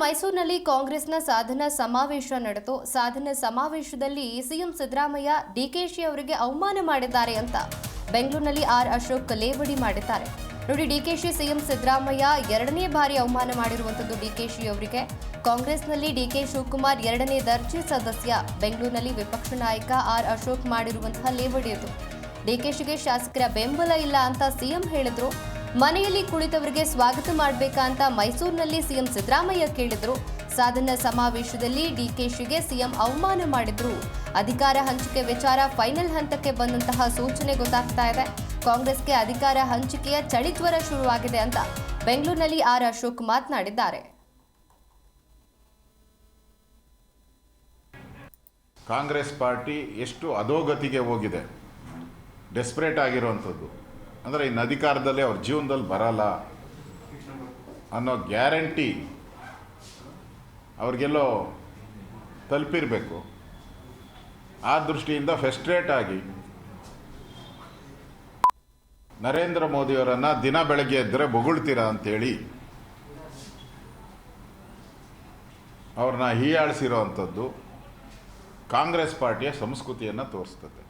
ಮೈಸೂರಿನಲ್ಲಿ ಕಾಂಗ್ರೆಸ್ನ ಸಾಧನ ಸಮಾವೇಶ ನಡೆದು, ಸಾಧನ ಸಮಾವೇಶದಲ್ಲಿ ಸಿಎಂ ಸಿದ್ದರಾಮಯ್ಯ ಡಿಕೆಶಿ ಅವರಿಗೆ ಅವಮಾನ ಮಾಡಿದ್ದಾರೆ ಅಂತ ಬೆಂಗಳೂರಿನಲ್ಲಿ ಆರ್ ಅಶೋಕ್ ಲೇವಡಿ ಮಾಡಿದ್ದಾರೆ. ನೋಡಿ, ಡಿಕೆಶಿ ಸಿಎಂ ಸಿದ್ದರಾಮಯ್ಯ ಎರಡನೇ ಬಾರಿ ಅವಮಾನ ಮಾಡಿರುವಂಥದ್ದು ಡಿಕೆಶಿ ಅವರಿಗೆ. ಕಾಂಗ್ರೆಸ್ನಲ್ಲಿ ಡಿಕೆ ಶಿವಕುಮಾರ್ ಎರಡನೇ ದರ್ಜೆ ಸದಸ್ಯ, ಬೆಂಗಳೂರಿನಲ್ಲಿ ವಿಪಕ್ಷ ನಾಯಕ ಆರ್ ಅಶೋಕ್ ಮಾಡಿರುವಂತಹ ಲೇವಡಿ ಅದು. ಡಿಕೆಶಿಗೆ ಶಾಸಕರ ಬೆಂಬಲ ಇಲ್ಲ ಅಂತ ಸಿಎಂ ಹೇಳಿದ್ರು. ಮನೆಯಲ್ಲಿ ಕುಳಿತವರಿಗೆ ಸ್ವಾಗತ ಮಾಡಬೇಕಾ ಅಂತ ಮೈಸೂರಿನಲ್ಲಿ ಸಿಎಂ ಸಿದ್ದರಾಮಯ್ಯ ಕೇಳಿದ್ರು. ಸಾಧನ ಸಮಾವೇಶದಲ್ಲಿ ಡಿಕೆಶಿಗೆ ಸಿಎಂ ಅವಮಾನ ಮಾಡಿದ್ರು. ಅಧಿಕಾರ ಹಂಚಿಕೆ ವಿಚಾರ ಫೈನಲ್ ಹಂತಕ್ಕೆ ಬಂದಂತಹ ಸೂಚನೆ ಗೊತ್ತಾಗ್ತಾ ಇದೆ. ಕಾಂಗ್ರೆಸ್ಗೆ ಅಧಿಕಾರ ಹಂಚಿಕೆಯ ಚಳಿತ್ವರ ಶುರುವಾಗಿದೆ ಅಂತ ಬೆಂಗಳೂರಿನಲ್ಲಿ ಆರ್ ಅಶೋಕ್ ಮಾತನಾಡಿದ್ದಾರೆ. ಕಾಂಗ್ರೆಸ್ ಪಾರ್ಟಿ ಎಷ್ಟು ಅಧೋಗತಿಗೆ ಹೋಗಿದೆ. ಡೆಸ್ಪರೇಟ್ ಆಗಿರುವಂಥದ್ದು. ಅಂದರೆ ಇನ್ನು ಅಧಿಕಾರದಲ್ಲಿ ಅವ್ರ ಜೀವನದಲ್ಲಿ ಬರಲ್ಲ ಅನ್ನೋ ಗ್ಯಾರಂಟಿ ಅವ್ರಿಗೆಲ್ಲೋ ತಲುಪಿರಬೇಕು. ಆ ದೃಷ್ಟಿಯಿಂದ ಫೆಸ್ಟ್ರೇಟ್ ಆಗಿ ನರೇಂದ್ರ ಮೋದಿಯವರನ್ನು ದಿನ ಬೆಳಗ್ಗೆ ಎದ್ದರೆ ಬೊಗಳ್ತೀರಾ ಅಂತೇಳಿ ಅವ್ರನ್ನ ಹೀಯಾಳಿಸಿರೋ ಅಂಥದ್ದು ಕಾಂಗ್ರೆಸ್ ಪಾರ್ಟಿಯ ಸಂಸ್ಕೃತಿಯನ್ನು ತೋರಿಸ್ತದೆ.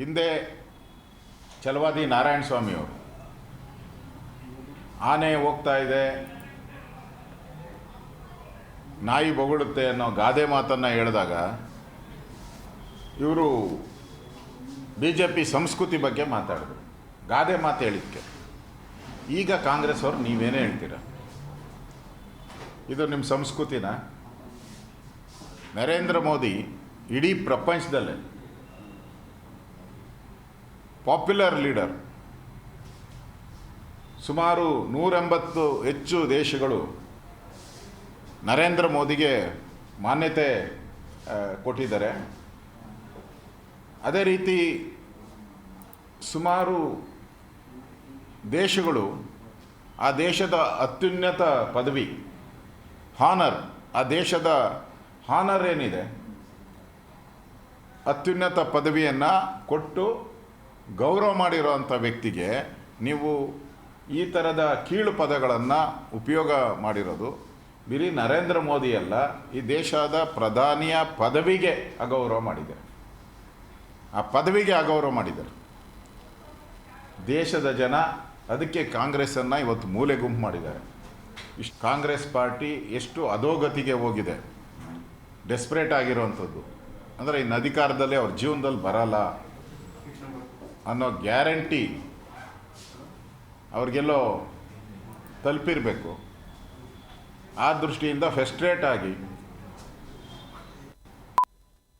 ಹಿಂದೆ ಛಲವಾದಿ ನಾರಾಯಣ ಸ್ವಾಮಿ ಅವರು. ಆನೆ ಹೋಗ್ತಾ ಇದೆ. ನಾಯಿ ಬೊಗಳುತ್ತೆ ಅನ್ನೋ ಗಾದೆ ಮಾತನ್ನು ಹೇಳಿದಾಗ ಇವರು ಬಿ ಜೆ ಪಿ ಸಂಸ್ಕೃತಿ ಬಗ್ಗೆ ಮಾತಾಡಿದ್ರು. ಗಾದೆ ಮಾತು ಹೇಳಿದ್ಕೆ. ಈಗ ಕಾಂಗ್ರೆಸ್ ಅವರು ನೀವೇನೇ ಹೇಳ್ತೀರ? ಇದು ನಿಮ್ಮ ಸಂಸ್ಕೃತಿನ? ನರೇಂದ್ರ ಮೋದಿ ಇಡೀ ಪ್ರಪಂಚದಲ್ಲೇ ಪಾಪ್ಯುಲರ್ ಲೀಡರ್ ಸುಮಾರು ನೂರೆಂಬತ್ತು ಹೆಚ್ಚು ದೇಶಗಳು ನರೇಂದ್ರ ಮೋದಿಗೆ ಮಾನ್ಯತೆ ಕೊಟ್ಟಿದ್ದಾರೆ. ಅದೇ ರೀತಿ ಸುಮಾರು ದೇಶಗಳು ಆ ದೇಶದ ಅತ್ಯುನ್ನತ ಪದವಿ ಹಾನರ್ ಆ ದೇಶದ ಹಾನರ್ ಏನಿದೆ? ಅತ್ಯುನ್ನತ ಪದವಿಯನ್ನು ಕೊಟ್ಟು ಗೌರವ ಮಾಡಿರೋವಂಥ ವ್ಯಕ್ತಿಗೆ ನೀವು ಈ ಥರದ ಕೀಳು ಪದಗಳನ್ನು ಉಪಯೋಗ ಮಾಡಿರೋದು. ಬಿರಿ ನರೇಂದ್ರ ಮೋದಿ ಅಲ್ಲ, ಈ ದೇಶದ ಪ್ರಧಾನಿಯ ಪದವಿಗೆ ಅಗೌರವ ಮಾಡಿದ್ದಾರೆ. ಆ ಪದವಿಗೆ ಅಗೌರವ ಮಾಡಿದ್ದಾರೆ. ದೇಶದ ಜನ ಅದಕ್ಕೆ ಕಾಂಗ್ರೆಸ್ಸನ್ನು ಇವತ್ತು ಮೂಲೆ ಗುಂಪು ಮಾಡಿದ್ದಾರೆ. ಇಷ್ಟು ಕಾಂಗ್ರೆಸ್ ಪಾರ್ಟಿ ಎಷ್ಟು ಅಧೋಗತಿಗೆ ಹೋಗಿದೆ. ಡೆಸ್ಪರೇಟ್ ಆಗಿರೋವಂಥದ್ದು. ಅಂದರೆ ಇನ್ನು ಅಧಿಕಾರದಲ್ಲಿ ಅವ್ರ ಜೀವನದಲ್ಲಿ ಬರಲ್ಲ. ಅನ್ನೋ ಗ್ಯಾರಂಟಿ ಅವ್ರಿಗೆಲ್ಲೋ ತಲುಪಿರಬೇಕು. ಆ ದೃಷ್ಟಿಯಿಂದ ಫೆಸ್ಟ್ರೇಟ್ ಆಗಿ